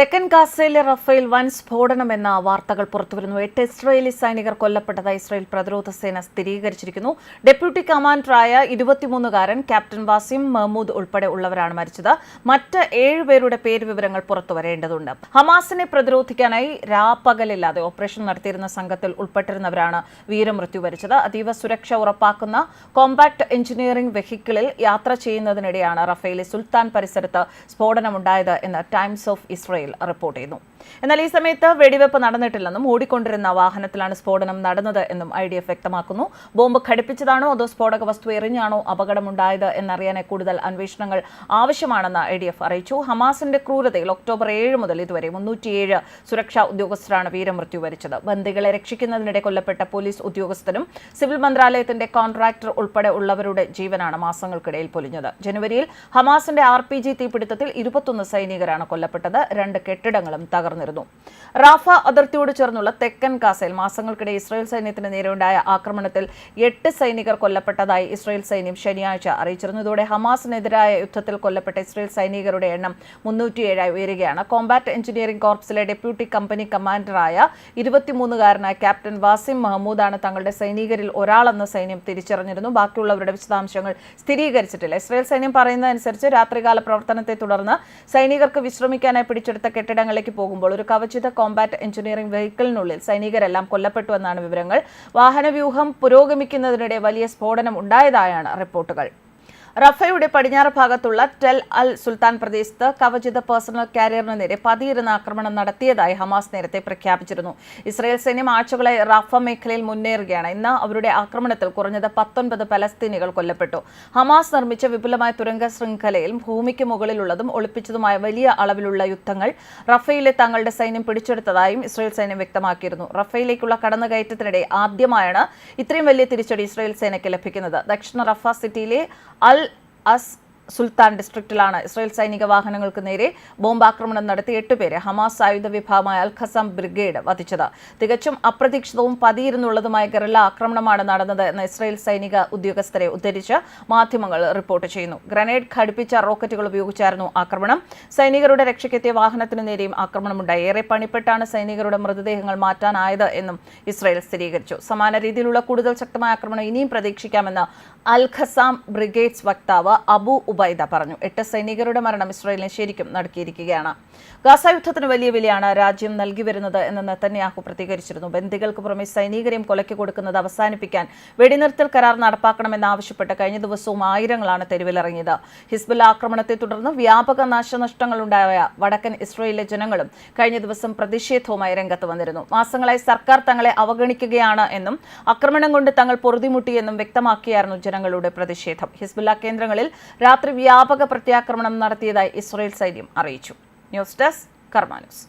തെക്കൻ ഗാസയിലെ റഫേൽ വൻ സ്ഫോടനമെന്ന വാർത്തകൾ പുറത്തുവരുന്നു. എട്ട് ഇസ്രയേലി സൈനികർ കൊല്ലപ്പെട്ടതായി ഇസ്രയേൽ പ്രതിരോധ സേന സ്ഥിരീകരിച്ചിരിക്കുന്നു. ഡെപ്യൂട്ടി കമാൻഡറായ ഇരുപത്തിമൂന്നുകാരൻ ക്യാപ്റ്റൻ വാസിം മഹ്മൂദ് ഉൾപ്പെടെ ഉള്ളവരാണ് മരിച്ചത്. മറ്റ് ഏഴുപേരുടെ പേര് വിവരങ്ങൾ പുറത്തുവരേണ്ടതുണ്ട്. ഹമാസിനെ പ്രതിരോധിക്കാനായി രാപ്പകലില്ലാതെ ഓപ്പറേഷൻ നടത്തിയിരുന്ന സംഘത്തിൽ ഉൾപ്പെട്ടിരുന്നവരാണ് വീരമൃത്യു വരിച്ചത്. അതീവ സുരക്ഷ ഉറപ്പാക്കുന്ന കോമ്പാക്ട് എഞ്ചിനീയറിംഗ് വെഹിക്കിളിൽ യാത്ര ചെയ്യുന്നതിനിടെയാണ് റഫേലെ സുൽത്താൻ പരിസരത്ത് സ്ഫോടനമുണ്ടായത് എന്ന് ടൈംസ് ഓഫ് ഇസ്രായേൽ റിപ്പോർട്ട് ചെയ്യുന്നു എന്നാൽ ഈ സമയത്ത് വെടിവെപ്പ് നടന്നിട്ടില്ലെന്നും ഓടിക്കൊണ്ടിരുന്ന വാഹനത്തിലാണ് സ്ഫോടനം നടന്നത് എന്നും ഐ ഡി എഫ് വ്യക്തമാക്കുന്നു. ബോംബ് ഘടിപ്പിച്ചതാണോ അതോ സ്ഫോടക വസ്തു എറിഞ്ഞാണോ അപകടമുണ്ടായത് എന്നറിയാനായി കൂടുതൽ അന്വേഷണങ്ങൾ ആവശ്യമാണെന്ന് ഐ ഡി എഫ് അറിയിച്ചു. ഹമാസിന്റെ ക്രൂരതയിൽ ഒക്ടോബർ ഏഴ് മുതൽ ഇതുവരെ മുന്നൂറ്റിയേഴ് സുരക്ഷാ ഉദ്യോഗസ്ഥരാണ് വീരമൃത്യു വരിച്ചത്. ബന്ദികളെ രക്ഷിക്കുന്നതിനിടെ കൊല്ലപ്പെട്ട പോലീസ് ഉദ്യോഗസ്ഥരും സിവിൽ മന്ത്രാലയത്തിന്റെ കോൺട്രാക്ടർ ഉൾപ്പെടെ ഉള്ളവരുടെ ജീവനാണ് മാസങ്ങൾക്കിടയിൽ പൊലിഞ്ഞത്. ജനുവരിയിൽ ഹമാസിന്റെ ആർ പി ജി തീപിടുത്തത്തിൽ ഇരുപത്തൊന്ന് സൈനികരാണ് കൊല്ലപ്പെട്ടത്. രണ്ട് കെട്ടിടങ്ങളും തകർന്നിരുന്നു റാഫ അതിർത്തിയോട് ചേർന്നുള്ള തെക്കൻ ഗാസയിൽ മാസങ്ങൾക്കിടെ ഇസ്രായേൽ സൈന്യത്തിന് നേരെയുണ്ടായ ആക്രമണത്തിൽ എട്ട് സൈനികർ കൊല്ലപ്പെട്ടതായി ഇസ്രായേൽ സൈന്യം ശനിയാഴ്ച അറിയിച്ചിരുന്നു. ഇതോടെ ഹമാസിനെതിരായ യുദ്ധത്തിൽ കൊല്ലപ്പെട്ട ഇസ്രായേൽ സൈനികരുടെ എണ്ണം മുന്നൂറ്റിയേഴായി ഉയരുകയാണ്. കോമ്പാറ്റ് എഞ്ചിനീയറിംഗ് കോർപ്സിലെ ഡെപ്യൂട്ടി കമ്പനി കമാൻഡറായ ഇരുപത്തിമൂന്നുകാരനായ ക്യാപ്റ്റൻ വാസിം മഹമ്മൂദാണ് തങ്ങളുടെ സൈനികരിൽ ഒരാളെന്ന് സൈന്യം തിരിച്ചറിഞ്ഞിരുന്നു. ബാക്കിയുള്ളവരുടെ വിശദാംശങ്ങൾ സ്ഥിരീകരിച്ചിട്ടില്ല. ഇസ്രായേൽ സൈന്യം പറയുന്നതനുസരിച്ച് രാത്രികാല പ്രവർത്തനത്തെ തുടർന്ന് സൈനികർക്ക് വിശ്രമിക്കാനായി പിടിച്ചെടുത്ത കെട്ടിടങ്ങളിലേക്ക് പോകുമ്പോൾ ഒരു കവചിത കോമ്പാറ്റ് എഞ്ചിനീയറിംഗ് വെഹിക്കിളിനുള്ളിൽ സൈനികരെല്ലാം കൊല്ലപ്പെട്ടുവെന്നാണ് വിവരങ്ങൾ. വാഹനവ്യൂഹം പുരോഗമിക്കുന്നതിനിടെ വലിയ സ്ഫോടനം ഉണ്ടായതായാണ് റിപ്പോർട്ടുകൾ. റഫയുടെ പടിഞ്ഞാറ് ഭാഗത്തുള്ള ടെൽ അൽ സുൽത്താൻ പ്രദേശത്ത് കവചിത പേഴ്സണൽ കാരിയറിന് നേരെ പതിയിരുന്ന ആക്രമണം നടത്തിയതായി ഹമാസ് നേരത്തെ പ്രഖ്യാപിച്ചിരുന്നു. ഇസ്രായേൽ സൈന്യം ആഴ്ചകളായി റഫ മേഖലയിൽ മുന്നേറുകയാണ്. ഇന്ന് അവരുടെ ആക്രമണത്തിൽ കുറഞ്ഞത് പത്തൊൻപത് പലസ്തീനികൾ കൊല്ലപ്പെട്ടു. ഹമാസ് നിർമ്മിച്ച വിപുലമായ തുരങ്ക ശൃംഖലയിൽ ഭൂമിക്ക് മുകളിലുള്ളതും ഒളിപ്പിച്ചതുമായ വലിയ അളവിലുള്ള യുദ്ധങ്ങൾ റഫയിലെ തങ്ങളുടെ സൈന്യം പിടിച്ചെടുത്തതായും ഇസ്രായേൽ സൈന്യം വ്യക്തമാക്കിയിരുന്നു. റഫയിലേക്കുള്ള കടന്നുകയറ്റത്തിനിടെ ആദ്യമായാണ് ഇത്രയും വലിയ തിരിച്ചടി ഇസ്രായേൽ സേനയ്ക്ക് ലഭിക്കുന്നത്. ദക്ഷിണ റഫ സിറ്റിയിലെ അൽ us സുൽത്താൻ ഡിസ്ട്രിക്റ്റിലാണ്. ഇസ്രായേൽ സൈനിക വാഹനങ്ങൾക്ക് നേരെ ബോംബാക്രമണം നടത്തി എട്ടുപേരെ ഹമാസ് ആയുധ വിഭാഗമായ അൽ ഖസം ബ്രിഗേഡ് വധിച്ചത്. തികച്ചും അപ്രതീക്ഷിതവും പതിയിരുന്നുള്ളതുമായ ഗറില്ല ആക്രമണമാണ് നടന്നത് എന്ന് ഇസ്രായേൽ സൈനിക ഉദ്യോഗസ്ഥരെ ഉദ്ധരിച്ച് മാധ്യമങ്ങൾ റിപ്പോർട്ട് ചെയ്യുന്നു. ഗ്രനേഡ് ഘടിപ്പിച്ച റോക്കറ്റുകൾ ഉപയോഗിച്ചായിരുന്നു ആക്രമണം. സൈനികരുടെ രക്ഷയ്ക്കെത്തിയ വാഹനത്തിനു നേരെയും ആക്രമണമുണ്ടായി. ഏറെ പണിപ്പെട്ടാണ് സൈനികരുടെ മൃതദേഹങ്ങൾ മാറ്റാനായത് എന്നും ഇസ്രായേൽ സ്ഥിരീകരിച്ചു. സമാന രീതിയിലുള്ള കൂടുതൽ ശക്തമായ ആക്രമണം ഇനിയും പ്രതീക്ഷിക്കാമെന്ന് അൽ ഖസാം ബ്രിഗേഡ്സ് വക്താവ് അബു ഉബൈദ പറഞ്ഞു. എട്ട് സൈനികരുടെ മരണം ഇസ്രായേലിനെ ശരിക്കും നടക്കിയിരിക്കുകയാണ്. ഗാസ യുദ്ധത്തിന് വലിയ വിലയാണ് രാജ്യം നൽകി വരുന്നത് എന്ന് നെത്തന്യാഹു പ്രതികരിച്ചിരുന്നു. ബന്ദികൾക്ക് പുറമെ സൈനികരെയും കൊലയ്ക്ക് കൊടുക്കുന്നത് അവസാനിപ്പിക്കാൻ വെടിനിർത്തൽ കരാർ നടപ്പാക്കണമെന്നാവശ്യപ്പെട്ട് കഴിഞ്ഞ ദിവസവും ആയിരങ്ങളാണ് തെരുവിലിറങ്ങിയത്. ഹിസ്ബുൽ ആക്രമണത്തെ തുടർന്ന് വ്യാപക നാശനഷ്ടങ്ങൾ ഉണ്ടായ വടക്കൻ ഇസ്രായേലിലെ ജനങ്ങളും കഴിഞ്ഞ ദിവസം പ്രതിഷേധവുമായി രംഗത്ത് വന്നിരുന്നു. മാസങ്ങളായി സർക്കാർ തങ്ങളെ അവഗണിക്കുകയാണ് എന്നും ആക്രമണം കൊണ്ട് തങ്ങൾ പൊറുതിമുട്ടിയെന്നും വ്യക്തമാക്കിയായിരുന്നു ജനങ്ങളുടെ പ്രതിഷേധം. ഹിസ്ബുല്ല കേന്ദ്രങ്ങളിൽ വ്യാപക പ്രത്യാക്രമണം നടത്തിയതായി ഇസ്രയേൽ സൈന്യം അറിയിച്ചു. News desk Karma news.